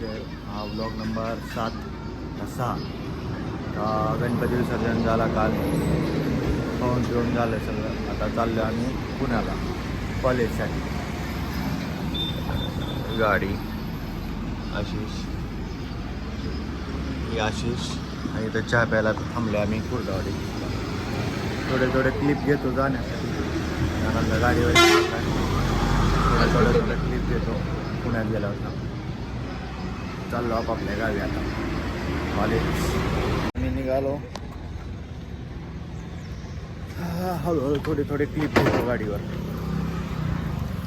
Care हा। Blog number सात का सहा। गणपती विसर्जन झाला काल. खाऊन पिऊन झालं सगळं. आता चाललो आम्ही पुण्याला कॉलेजसाठी. गाडी आशिष. ही आशिष. आणि इथं चहा प्यायला थांबलो आम्ही कुर्डावाडी. थोडे थोडे क्लिप घेतो जाण्यासाठी. गाडीवर थोडं थोडं थोडं क्लिप घेतो. पुण्यात गेला होता चाललो आपापल्या गावी आता. कॉलेज मी निघालो. हळूहळू थोडी थोडी क्लिप घेतो गाडीवर.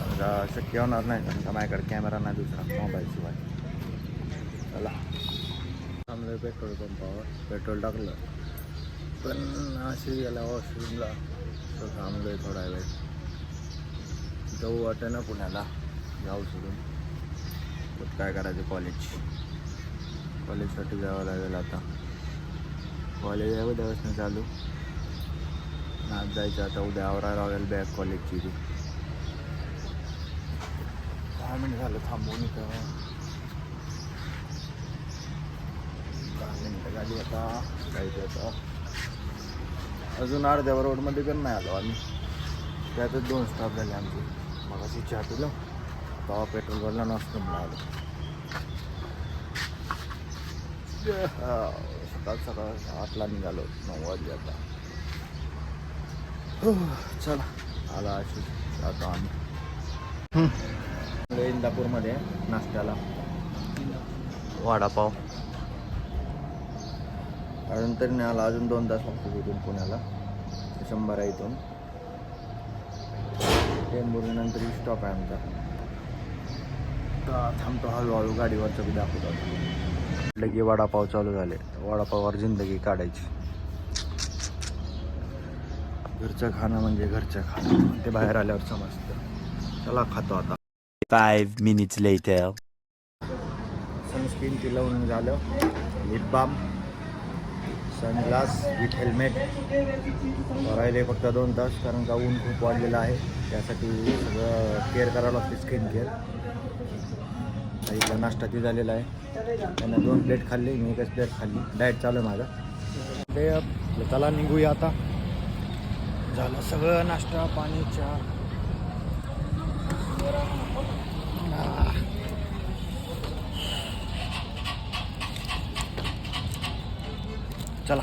आता शक्य होणार नाही कारण का माझ्याकडे कॅमेरा नाही दुसरा मोबाईलशिवाय चला. थांबलो पेट्रोल पंपावर पेट्रोल टाकलं. पण अशी गेला वॉशरूमला तर थांबलोय थोडा वेळ. जाऊ वाटतं ना पुण्याला. जाऊ सोडून. काय करायचं कॉलेज कॉलेजसाठी जावं लागेल आता. कॉलेज आहे उद्यापासून चालू. आज जायचं आता उद्या आवरा लागेल बॅग कॉलेजची ती दहा मिनिट झालं थांबून इथं दहा मिनिटं झाली आता. जायचं आता. अजून अर्ध्या रोडमध्ये पण नाही आलो आम्ही. त्यातच दोन स्टॉप झाले आमचे. मग अशी चहा पिलं. तेव्हा पेट्रोल भरला नसतं मिळालं सकाळ सकाळ आठला निघालो नऊ वाजले आता. हो, चला आला अशी जातो आम्ही. इंदापूरमध्ये नाश्त्याला. वडापाव. अजून तरी नाही आला अजून दोन तास लागतो इथून पुण्याला. शंभर आहे इथून. टेंभुर्णीनंतर स्टॉप आहे आमचा. थांबतो हळूहळू गाडीवर बी दाखवतो. की वडापाव चालू झाले. वडापाववर जिंदगी काढायची. घरचं खाणं म्हणजे घरचं खाणं. ते बाहेर आल्यावर समजतं. चला खातो आता. Five minutes later. सनस्क्रीन ती लावून झालं. Lip balm sunglass with helmet राहिले फक्त दोन तास कारण का ऊन खूप वाढलेलं आहे. त्यासाठी सगळं केअर करावं लागते स्किन केअर इथला नाश्ता ती झालेला आहे. त्यांना दोन प्लेट खाल्ली मी एकच प्लेट खाल्ली. डाएट चालू आहे माझा. ते चला निघूया आता. झालं सगळं नाश्ता पाणी चहा. चला.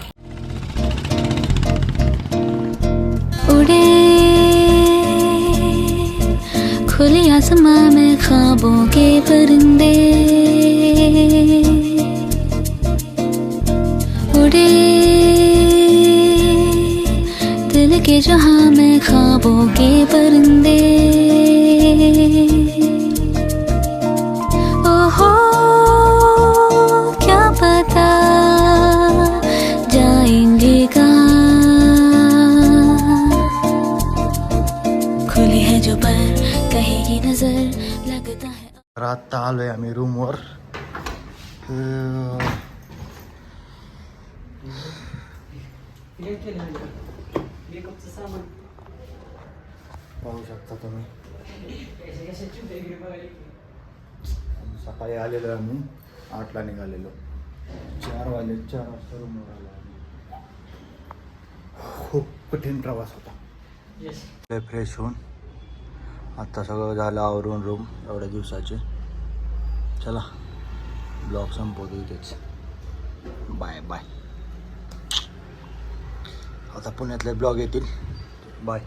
खुले आसमां में ख्वाबों के परिंदे। उड़े। दिल के जहाँ में ख्वाबों के परिंदे। कहेगी नजर लगता है तर आत्ता आलोय आम्ही रूमवर पाहू शकता तुम्ही सकाळी आलेलो आम्ही आठला निघालेलो. चार वाजले चार वाजता रूमवर आलो आम्ही. खूप कठीण प्रवास होता. फ्रेश होऊन. आत्ता सगळं झालं आवरून रूम एवढ्या दिवसाचे. चला ब्लॉग संपवतो इथेच. Bye bye. आता पुण्यातले ब्लॉग येतील. बाय.